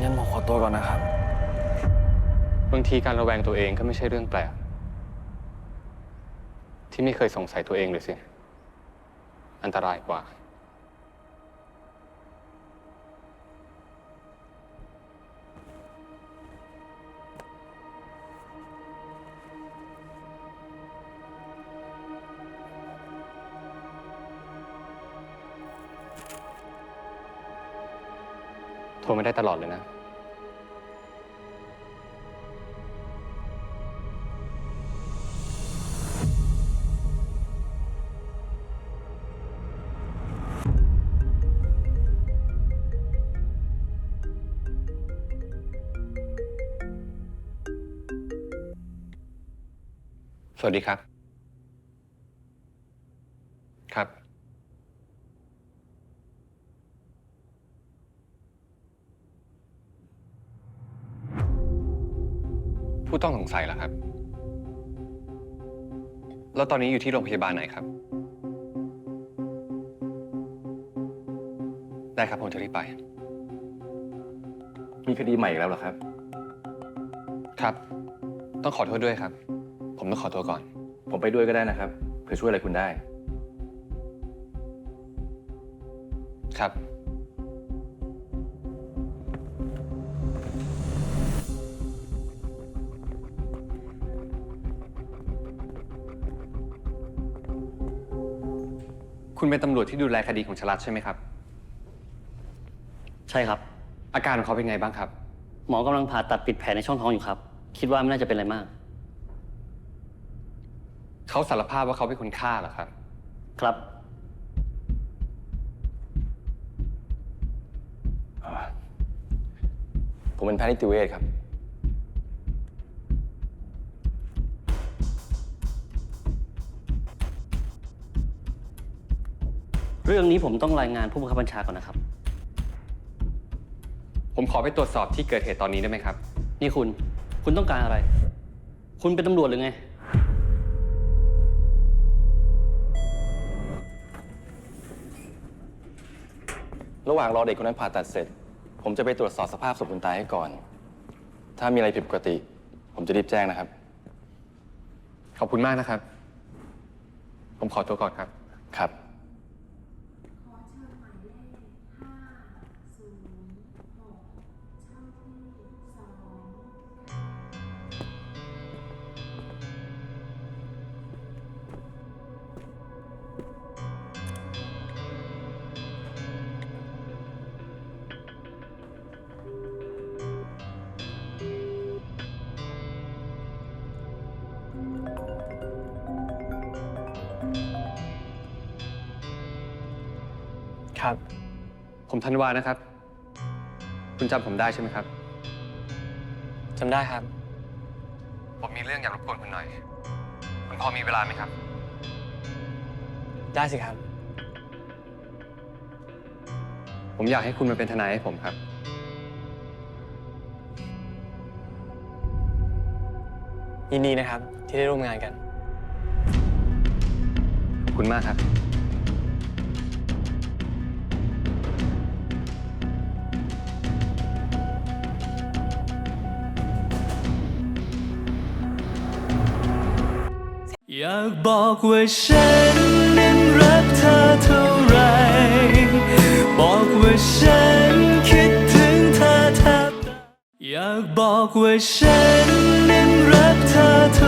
งั้นผมขอตัวก่อนนะครับ บางทีการระแวงตัวเองก็ไม่ใช่เรื่องแปลก ที่ไม่เคยสงสัยตัวเองเลยสิ อันตรายกว่า โทรไม่ได้ตลอดเลยนะ สวัสดีครับครับ ผู้ต้องสงสัยเหรอครับ แล้วตอนนี้อยู่ที่โรงพยาบาลไหนครับ ได้ครับผมจะรีบไป มีคดีใหม่อีกแล้วเหรอครับ ครับ ต้องขอโทษด้วยครับ ผมต้องขอตัวก่อน ผมไปด้วยก็ได้นะครับเพื่อช่วยอะไรคุณได้ ครับ คุณเป็นตำรวจที่ดูแลคดีของชลัดใช่ไหมครับ ใช่ครับ อาการของเขาเป็นไงบ้างครับ หมอกำลังผ่าตัดปิดแผลในช่องท้องอยู่ครับ คิดว่าไม่น่าจะเป็นอะไรมาก เขาสารภาพว่าเขาเป็นคนฆ่าเหรอครับ ครับ ผมเป็นแพทย์นิติเวชครับ รื่องนี้ผมต้องรายงานผู้บังคับบัญชาก่อนนะครับ ผมขอไปตรวจสอบที่เกิดเหตุตอนนี้ได้ไหมครับ นี่คุณ คุณต้องการอะไร คุณเป็นตำรวจหรือไง ระหว่างรอเด็กคนนั้นผ่าตัดเสร็จ ผมจะไปตรวจสอบสภาพศพคุณตาให้ก่อน ถ้ามีอะไรผิดปกติ ผมจะรีบแจ้งนะครับ ขอบคุณมากนะครับ ผมขอตัวก่อนครับ ครับ ครับ ผมธันวานะครับ คุณจำผมได้ใช่ไหมครับ จำได้ครับ ผมมีเรื่องอยากรบกวนคุณหน่อย คุณพอมีเวลาไหมครับ ได้สิครับ ผมอยากให้คุณมาเป็นทนายให้ผมครับ ยินดีนะครับที่ได้ร่วมงานกัน ขอบคุณมากครับ อยากบอกว่าฉันนั้นรักเธอเท่าไหรบอกว่าฉันคิดถึงเธอแทบตายอยากบอกว่าฉัน รักเธอ